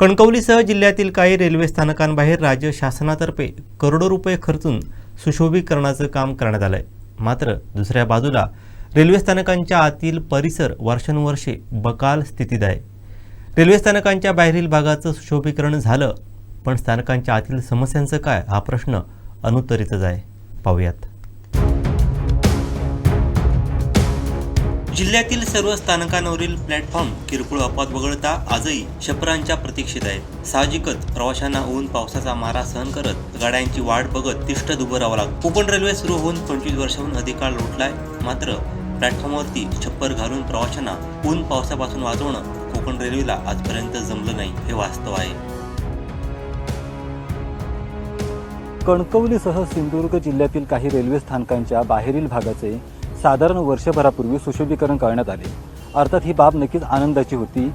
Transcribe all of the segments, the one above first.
कणकवलीसह जिल्ह्यातील काही रेल्वे स्थानकांबाहेर राज्य शासनातर्फे करोडो रुपये खर्चून सुशोभीकरणाचं काम करण्यात आलंय. मात्र दुसऱ्या बाजूला रेल्वे स्थानकांच्या आतील परिसर वर्षानुवर्षे बकाल स्थितीत आहे. रेल्वे स्थानकांच्या बाहेरील भागाचं सुशोभीकरण झालं पण स्थानकांच्या आतील समस्यांचं काय हा प्रश्न अनुत्तरितच आहे. पाहूयात. जिल्ह्यातील सर्व स्थानकांवरील प्लॅटफॉर्म किरकोळ अपवाद वगळता आजही शपरांच्या प्रतीक्षेत आहेत साहजिकच प्रवाशांना ऊन पावसाचा मारा सहन करत गाड्यांची वाट बघत तिष्ठत उभं राहावं लागतं. कोकण रेल्वे सुरू होऊन पंचवीस वर्षाहून अधिक काळ लोटलाय. मात्र प्लॅटफॉर्मवरती छप्पर घालून प्रवाशांना ऊन पावसापासून वाचवणं कोकण रेल्वेला आजपर्यंत जमलं नाही हे वास्तव आहे. कणकवलीसह सिंधुदुर्ग जिल्ह्यातील काही रेल्वे स्थानकांच्या बाहेरील भागाचे साधारण वर्षभरापूर्वी सुशोभीकरण करण्यात आले. अर्थात ही बाब नक्कीच आनंदाची होती.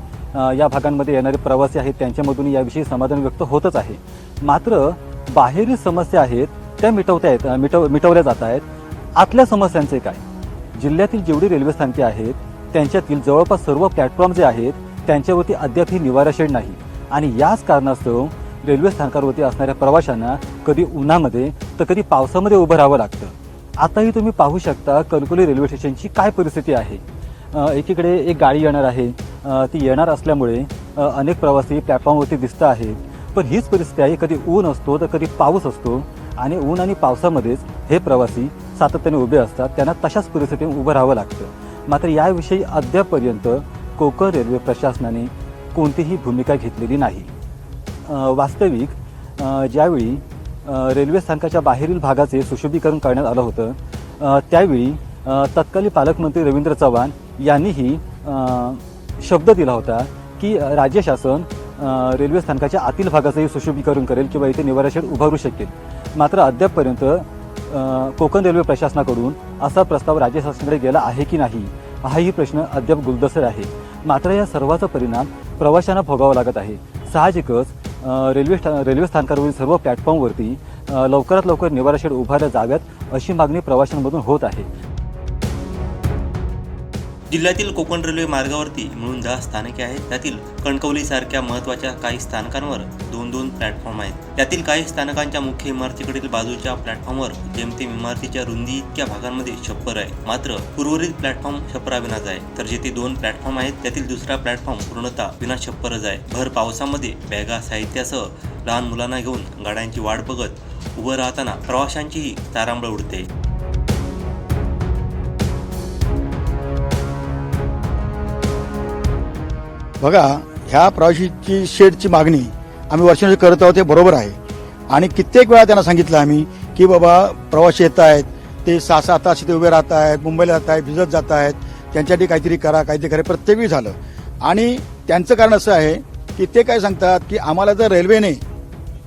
या भागांमध्ये येणारे प्रवासी आहेत त्यांच्यामधून याविषयी समाधान व्यक्त होतच आहे. मात्र बाहेरील समस्या आहेत त्या मिटवता येत मिटव मिटवल्या जात आहेत. आतल्या समस्यांचे काय? जिल्ह्यातील जेवढी रेल्वे स्थानके आहेत त्यांच्यातील जवळपास सर्व प्लॅटफॉर्म जे आहेत त्यांच्यावरती अद्यापही निवारा शेड नाही. आणि याच कारणास्तव रेल्वे स्थानकावरती असणाऱ्या प्रवाशांना कधी उन्हामध्ये तर कधी पावसामध्ये उभं राहावं लागतं. आताही तुम्ही पाहू शकता कणकोली रेल्वे स्टेशनची काय परिस्थिती आहे. एकीकडे एक गाडी येणार आहे. ती येणार असल्यामुळे अनेक प्रवासी प्लॅटफॉर्मवरती दिसत आहेत. पण हीच परिस्थिती आहे कधी ऊन असतो तर कधी पाऊस असतो. आणि ऊन आणि पावसामध्येच हे प्रवासी सातत्याने उभे असतात. त्यांना तशाच परिस्थितीत उभं राहावं लागतं. मात्र याविषयी अद्यापपर्यंत कोकण रेल्वे प्रशासनाने कोणतीही भूमिका घेतलेली नाही. वास्तविक ज्यावेळी रेल्वे स्थानकाच्या बाहेरील भागाचे सुशोभीकरण करण्यात आलं होतं. त्यावेळी तत्कालीन पालकमंत्री रवींद्र चव्हाण यांनीही शब्द दिला होता की राज्य शासन रेल्वे स्थानकाच्या आतील भागाचंही सुशोभीकरण करेल किंवा इथे निवारा शेड उभारू शकेल. मात्र अद्यापपर्यंत कोकण रेल्वे प्रशासनाकडून असा प्रस्ताव राज्य शासनाकडे गेला आहे की नाही हाही प्रश्न अद्याप गुलदसर आहे. मात्र या सर्वाचा परिणाम प्रवाशांना भोगावा लागत आहे. साहजिकच रेल्वे स्था रेल्वे स्थानकावरील सर्व प्लॅटफॉर्मवरती लवकरात लवकर निवारा शेड उभारल्या जाव्यात अशी मागणी प्रवाशांमधून होत आहे. जिल्ह्यातील कोकण रेल्वे मार्गावरती मिळून दहा स्थानके आहेत त्यातील कणकवली सारख्या महत्त्वाच्या काही स्थानकांवर दोन दोन प्लॅटफॉर्म आहेत. त्यातील काही स्थानकांच्या मुख्य इमारतीकडील बाजूच्या प्लॅटफॉर्मवर जेमतेम इमारतीच्या रुंदी इतक्या भागांमध्ये छप्पर आहे. मात्र उर्वरित प्लॅटफॉर्म छप्पराविनाच आहे. तर जेथे दोन प्लॅटफॉर्म आहेत त्यातील दुसरा प्लॅटफॉर्म पूर्णतः विना छप्परच आहे. भर पावसामध्ये बॅगा साहित्यासह लहान मुलांना घेऊन गाड्यांची वाट बघत उभं राहताना प्रवाशांचीही तारांबळ उडते. बघा ह्या प्रवाशीची शेडची मागणी आम्ही वर्षानुवर्षे करत आहोत ते बरोबर आहे. आणि कित्येक वेळा त्यांना सांगितलं आम्ही की बाबा प्रवासी येत आहेत ते सहा सहा तास इथे उभे राहत आहेत मुंबईला जात आहेत भिजत जात आहेत त्यांच्यासाठी काहीतरी करा काहीतरी करा प्रत्येक वेळी झालं. आणि त्यांचं कारण असं आहे की ते काय सांगतात की आम्हाला जर रेल्वेने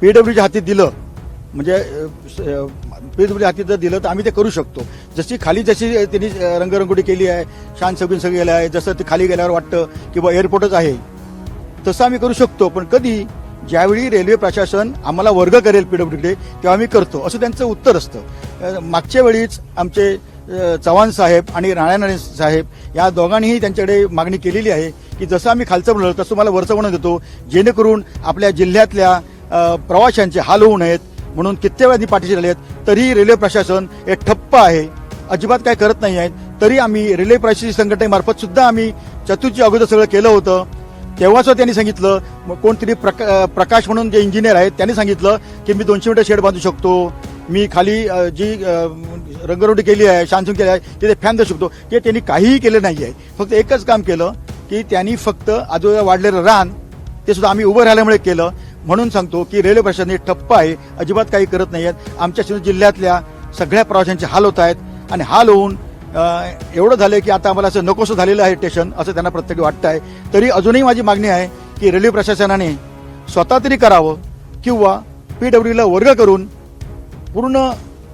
पीडब्ल्यूच्या हाती दिलं म्हणजे पेजमध्ये हाती जर दिलं तर आम्ही ते करू शकतो. जशी खाली जशी त्यांनी रंगरंगोटी केली आहे शान सगळी सगळी गेलं आहे जसं ते खाली गेल्यावर वाटतं किंवा एअरपोर्टच आहे. तसं आम्ही करू शकतो पण कधी ज्यावेळी रेल्वे प्रशासन आम्हाला वर्ग करेल पीडब्ल्यूडीकडे तेव्हा आम्ही करतो. असं त्यांचं उत्तर असतं. मागच्या वेळीच आमचे चव्हाण साहेब आणि राणानाणे साहेब या दोघांनीही त्यांच्याकडे मागणी केलेली आहे की जसं आम्ही खालचं बनवलं तसं मला वरचं बनवून देतो. जेणेकरून आपल्या जिल्ह्यातल्या प्रवाशांचे हाल होऊ नयेत. म्हणून कित्येक वेळा पाठीशी राहिले आहेत तरीही रेल्वे प्रशासन हे ठप्प आहे. अजिबात काय करत नाही आहेत. तरी आम्ही रेल्वे प्रशासन संघटनेमार्फत सुद्धा आम्ही चतुर्थी अगोदर सगळं केलं होतं. तेव्हाच त्यांनी सांगितलं कोणतरी प्रका प्रकाश म्हणून जे इंजिनियर आहेत त्यांनी सांगितलं की मी दोनशे मीटर शेड बांधू शकतो. मी खाली जी रंगरोटी केली आहे शानसून केली आहे तिथे फॅन देऊ शकतो. ते त्यांनी काहीही केलं नाही आहे. फक्त एकच काम केलं की त्यांनी फक्त आजूबाजूला वाढलेलं रान ते सुद्धा आम्ही उभं राहिल्यामुळे केलं. म्हणून सांगतो की रेल्वे प्रशासन हे ठप्प आहे अजिबात काही करत नाही आहेत आमच्या सिंधू जिल्ह्यातल्या सगळ्या प्रवाशांचे हाल होत आहेत आणि हाल होऊन एवढं झालं की आता आम्हाला असं नकोसं झालेलं आहे स्टेशन असं त्यांना प्रत्येक वाटतं आहे तरी अजूनही माझी मागणी आहे की रेल्वे प्रशासनाने स्वतः तरी करावं किंवा पी डब्ल्यूला वर्ग करून पूर्ण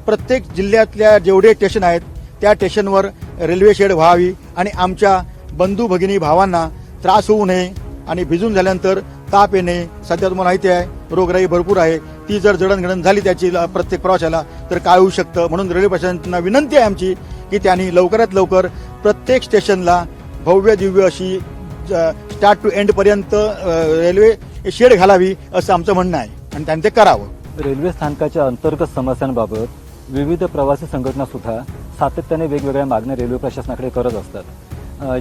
प्रत्येक जिल्ह्यातल्या जेवढे स्टेशन आहेत त्या स्टेशनवर रेल्वे शेड व्हावी आणि आमच्या बंधू भगिनी भावांना त्रास होऊ नये आणि भिजून झाल्यानंतर ताप येणे सध्या तुम्हाला माहिती आहे रोगराई भरपूर आहे. ती जर जडणघडण झाली त्याची प्रत्येक प्रवाशाला तर काय होऊ शकतं? म्हणून रेल्वे प्रशासनाला विनंती आहे आमची की त्यांनी लवकरात लवकर प्रत्येक स्टेशनला भव्य दिव्य अशी स्टार्ट टू एंड पर्यंत रेल्वे शेड घालावी असं आमचं म्हणणं आहे. आणि त्यांनी ते करावं. रेल्वे स्थानकाच्या अंतर्गत समस्यांबाबत विविध प्रवासी संघटना सुद्धा सातत्याने वेगवेगळ्या मागण्या रेल्वे प्रशासनाकडे करत असतात.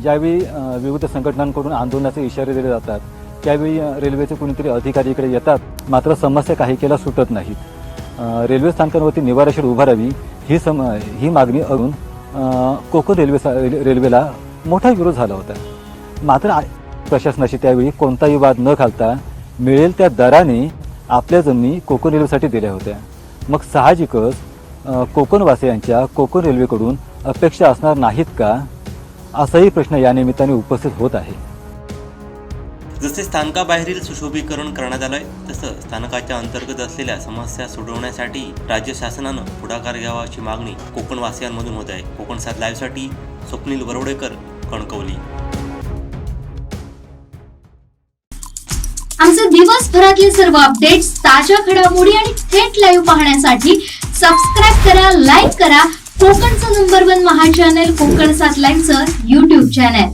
ज्यावेळी विविध संघटनांकडून आंदोलनाचे इशारे दिले जातात त्यावेळी रेल्वेचे कोणीतरी अधिकारी इकडे येतात. मात्र समस्या काही केल्या सुटत नाहीत. रेल्वे स्थानकांवरती निवारा शेड उभारावी ही सम ही मागणी अजून कोकण रेल्वे रेल- रेल्वेला मोठा विरोध झाला होता. मात्र प्रशासनाशी त्यावेळी कोणताही वाद न घालता मिळेल त्या दराने आपल्या जमिनी कोकण रेल्वेसाठी दिल्या होत्या. मग साहजिकच कोकणवासियांच्या कोकण रेल्वेकडून अपेक्षा असणार नाहीत का? असाही प्रश्न या निमित्ताने उपस्थित होत आहे. जसे स्थानकाबाहेरील सुशोभीकरण करण्यात आलंय तसं स्थानकाच्या अंतर्गत असलेल्या समस्या सोडवण्यासाठी राज्य शासनानं पुढाकार घ्यावा अशी मागणी कोकणवासियांमधून होत आहे. कोकण सात लाईव्हसाठी स्वप्नील बरोडेकर कणकवली. आमचे दिवसभरातले सर्व अपडेट्स ताज्या घडामोडी आणि थेट लाईव्ह पाहण्यासाठी सबस्क्राईब करा लाईक करा कोकणचं number one Maha channel Konkan सात लाईव्हचं युट्यूब चॅनल